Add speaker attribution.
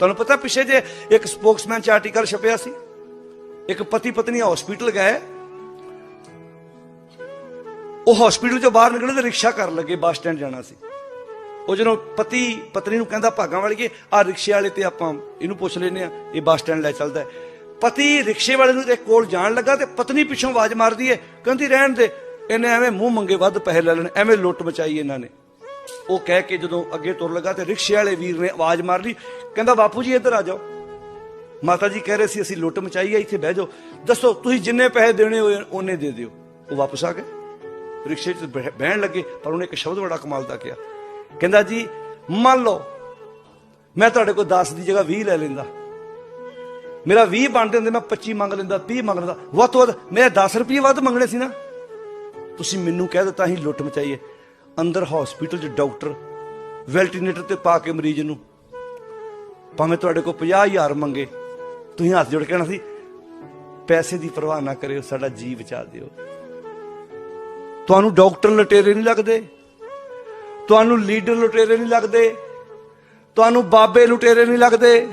Speaker 1: ਤੁਹਾਨੂੰ ਪਤਾ ਪਿੱਛੇ ਜੇ ਇੱਕ ਸਪੋਕਸਮੈਨ ਚ ਆਰਟੀਕਲ ਛਪਿਆ ਸੀ? ਇੱਕ ਪਤੀ ਪਤਨੀ ਹਸਪੀਟਲ ਗਏ। ਉਹ ਹਸਪੀਟਲ ਚੋਂ ਬਾਹਰ ਨਿਕਲੇ ਤੇ ਰਿਕਸ਼ਾ ਕਰਨ ਲੱਗੇ, ਬੱਸ ਸਟੈਂਡ ਜਾਣਾ ਸੀ। ਉਹ ਜਦੋਂ ਪਤੀ ਪਤਨੀ ਨੂੰ ਕਹਿੰਦਾ ਭਾਗਾਂ ਵਾਲੀਏ ਆ ਰਿਕਸ਼ੇ ਵਾਲੇ ਤੇ ਆਪਾਂ ਇਹਨੂੰ ਪੁੱਛ ਲੈਨੇ ਆ, ਇਹ ਬੱਸ ਸਟੈਂਡ ਲੈ ਚੱਲਦਾ ਪਤੀ ਰਿਕਸ਼ੇ ਵਾਲੇ ਨੂੰ ਤੇ ਕੋਲ ਜਾਣ ਲੱਗਾ ਤੇ ਪਤਨੀ ਪਿੱਛੋਂ ਆਵਾਜ਼ ਮਾਰਦੀ ਏ ਕਹਿੰਦੀ ਰਹਿਣ ਦੇ, ਇਹਨੇ ਐਵੇਂ ਮੂੰਹ ਮੰਗੇ ਵੱਧ ਪੈਸੇ ਲੈ ਲੈਣ, ਐਵੇਂ ਲੁੱਟ ਮਚਾਈ ਇਹਨਾਂ ਨੇ। ਉਹ ਕਹਿ ਕੇ ਜਦੋਂ ਅੱਗੇ ਤੁਰ ਲੱਗਾ ਤੇ ਰਿਕਸ਼ੇ ਵਾਲੇ ਵੀਰ ਨੇ ਆਵਾਜ਼ ਮਾਰ ਲਈ, ਕਹਿੰਦਾ, ਬਾਪੂ ਜੀ, ਇੱਧਰ ਆ ਜਾਓ। ਮਾਤਾ ਜੀ ਕਹਿ ਰਹੇ ਸੀ, ਅਸੀਂ ਲੁੱਟ ਮਚਾਈ ਹੈ ਇੱਥੇ ਬਹਿ ਜਾਓ। ਦੱਸੋ, ਤੁਸੀਂ ਜਿੰਨੇ ਪੈਸੇ ਦੇਣੇ ਹੋਏ, ਉਹਨੇ ਦੇ ਦਿਓ। ਉਹ ਵਾਪਸ ਆ ਗਏ। ਰਿਕਸ਼ੇ 'ਚ ਬਹਿਣ ਲੱਗੇ, ਪਰ ਉਹਨੇ ਇੱਕ ਸ਼ਬਦ ਬੜਾ ਕਮਾਲ ਦਾ ਕਿਹਾ। ਕਹਿੰਦਾ, ਜੀ, ਮੰਨ ਲਓ, ਮੈਂ ਤੁਹਾਡੇ ਕੋਲ 10 ਦੀ ਜਗ੍ਹਾ 20 ਲੈ ਲੈਂਦਾ। ਮੇਰਾ 20 ਬਣਦੇ ਹੁੰਦੇ ਮੈਂ 25 ਮੰਗ ਲੈਂਦਾ 30 ਮੰਗ ਲੈਂਦਾ। ਵੱਧ ਤੋਂ ਵੱਧ ਮੇਰੇ 10 ਰੁਪਏ ਵੱਧ ਮੰਗਣੇ ਸੀ ਨਾ। ਤੁਸੀਂ ਮੈਨੂੰ ਕਹਿ ਦਿੱਤਾ, ਅਸੀਂ ਲੁੱਟ ਮਚਾਈਏ ਅੰਦਰ ਹਸਪੀਟਲ 'ਚ ਡਾਕਟਰ ਵੈਂਟੀਲੇਟਰ ਤੇ ਪਾ ਕੇ ਮਰੀਜ਼ ਨੂੰ। ਭਾਵੇਂ ਤੁਹਾਡੇ ਕੋਲ 50000 ਮੰਗੇ, ਤੁਸੀਂ ਹੱਥ ਜੋੜ ਕੇ ਕਹਿਣਾ ਸੀ, ਪੈਸੇ ਦੀ ਪਰਵਾਹ ਨਾ ਕਰਿਓ, ਸਾਡਾ ਜੀ ਬਚਾ ਦਿਓ। ਤੁਹਾਨੂੰ ਡਾਕਟਰ ਲਟੇਰੇ ਨਹੀਂ ਲੱਗਦੇ। ਤੁਹਾਨੂੰ ਲੀਡਰ ਲੁਟੇਰੇ ਨਹੀਂ ਲੱਗਦੇ। ਤੁਹਾਨੂੰ ਬਾਬੇ ਲੁਟੇਰੇ ਨਹੀਂ ਲੱਗਦੇ।